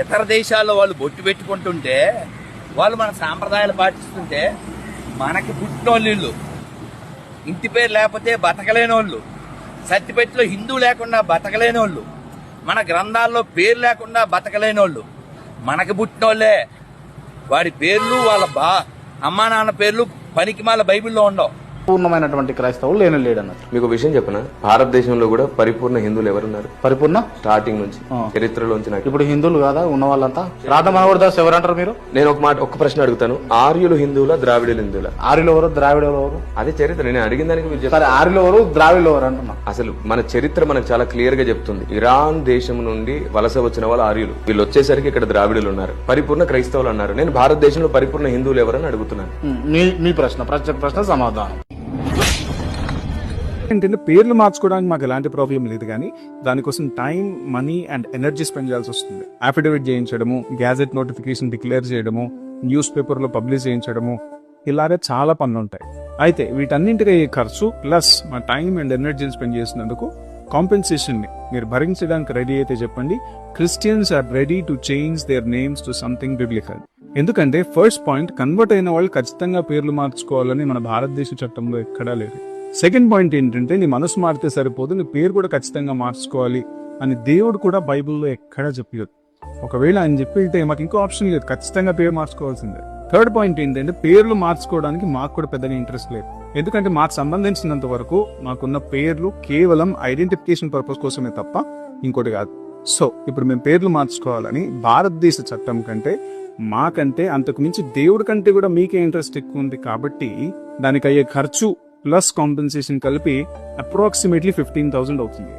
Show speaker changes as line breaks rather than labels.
ఇతర దేశాల్లో వాళ్ళు బొట్టు పెట్టుకుంటుంటే వాళ్ళు మన సాంప్రదాయాలు పాటిస్తుంటే మనకి పుట్టినోళ్ళు వీళ్ళు ఇంటి పేరు లేకపోతే బతకలేని వాళ్ళు సత్తిపెట్టిలో హిందూ లేకుండా బతకలేని వాళ్ళు మన గ్రంథాల్లో పేరు లేకుండా బతకలేని వాళ్ళు మనకి పుట్టినోళ్ళే వాడి పేర్లు వాళ్ళ బా అమ్మా నాన్న పేర్లు పనికిమాల బైబిల్లో ఉండవు.
పూర్ణమైనటువంటి క్రైస్తవులు లేని లేడు అన్నట్టు
మీకు విషయం చెప్పనా? భారతదేశంలో కూడా పరిపూర్ణ హిందువులు ఎవరున్నారు?
పరిపూర్ణ?
స్టార్టింగ్ నుంచి. చరిత్రలోంచి నాకు.
ఇప్పుడు హిందువులు కాదా? ఉన్న వాళ్ళంతా రాధ మనోహర్ దాస్ ఎవరంటారు మీరు?
నేను ఒక మాట ఒక ప్రశ్న అడుగుతాను. ఆర్యులు హిందువుల ద్రావిడులు హిందువుల?
ఆర్యులు ఎవరు? ద్రావిడలు ఎవరు?
అదే చరిత్ర నేను అడిగిన దానికి మీరు
ఆర్యులు ఎవరు? ద్రావిడలు ఎవరు అంటున్నా?
అసలు మన చరిత్ర మనకు చాలా క్లియర్గా చెప్తుంది. ఇరాన్ దేశం నుండి వలస వచ్చిన వాళ్ళు ఆర్యులు. వీళ్ళు వచ్చేసరికి ఇక్కడ ద్రావిడులు ఉన్నారు. పరిపూర్ణ క్రైస్తవులు అన్నారు. నేను భారతదేశంలో పరిపూర్ణ హిందువులు ఎవరని అడుగుతున్నాను.
మీ ప్రశ్న ప్రశ్న సమాధానం.
ఏంటంటే పేర్లు మార్చుకోవడానికి మాకు ఎలాంటి ప్రాబ్లం లేదు కానీ దానికోసం time money and energy spend చేయాల్సి వస్తుంది. అఫిడవిట్ చేయించడము గ్యాజెట్ నోటిఫికేషన్ డిక్లేర్ చేయడము న్యూస్ పేపర్లో పబ్లిష్ చేయించడము ఇలాగే చాలా పనులు ఉంటాయి. అయితే వీటన్నింటికి ఖర్చు ప్లస్ మా టైం అండ్ ఎనర్జీని స్పెండ్ చేసినందుకు కాంపెన్సేషన్ని మీరు భరించడానికి రెడీ అయితే చెప్పండి. Christians are ready to change their names to something biblical ఎందుకంటే ఫస్ట్ పాయింట్ కన్వర్ట్ అయిన వాళ్ళు ఖచ్చితంగా పేర్లు మార్చుకోవాలని మన భారతదేశ చట్టంలో ఎక్కడా లేదు. సెకండ్ పాయింట్ ఏంటంటే నీ మనసు మారితే సరిపోదు నీ పేరు కూడా ఖచ్చితంగా మార్చుకోవాలి అని దేవుడు కూడా బైబిల్లో ఎక్కడా చెప్పలేదు ఒకవేళ ఆయన చెప్పితే మాకు ఇంకో ఆప్షన్ లేదు ఖచ్చితంగా పేరు మార్చుకోవాల్సిందే. థర్డ్ పాయింట్ ఏంటంటే పేర్లు మార్చుకోవడానికి మాకు కూడా పెద్దగా ఇంట్రెస్ట్ లేదు. ఎందుకంటే మాకు సంబంధించినంత వరకు మాకున్న పేర్లు కేవలం ఐడెంటిఫికేషన్ పర్పస్ కోసమే తప్ప ఇంకోటి కాదు. సో ఇప్పుడు మేము పేర్లు మార్చుకోవాలని భారతదేశ చట్టం కంటే మాకంటే అంతకు మించి దేవుడి కంటే కూడా మీకే ఇంట్రెస్ట్ ఎక్కువ ఉంది కాబట్టి దానికి అయ్యే ఖర్చు ప్లస్ కాంపెన్సేషన్ కలిపి అప్రాక్సిమేట్లీ ఫిఫ్టీన్ థౌసండ్ అవుతుంది